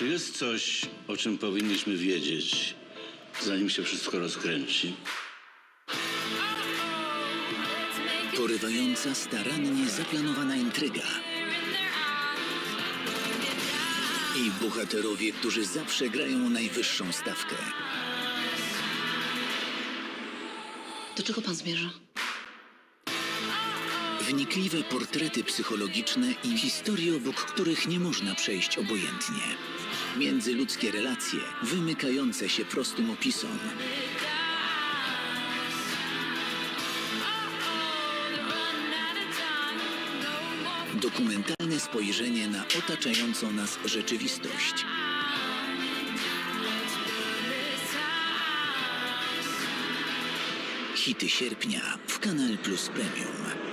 Czy jest coś, o czym powinniśmy wiedzieć, zanim się wszystko rozkręci? Porywająca, starannie zaplanowana intryga. I bohaterowie, którzy zawsze grają najwyższą stawkę. Do czego pan zmierza? Wnikliwe portrety psychologiczne i historie, obok których nie można przejść obojętnie. Międzyludzkie relacje wymykające się prostym opisom. Dokumentalne spojrzenie na otaczającą nas rzeczywistość. Hity sierpnia w Kanal Plus Premium.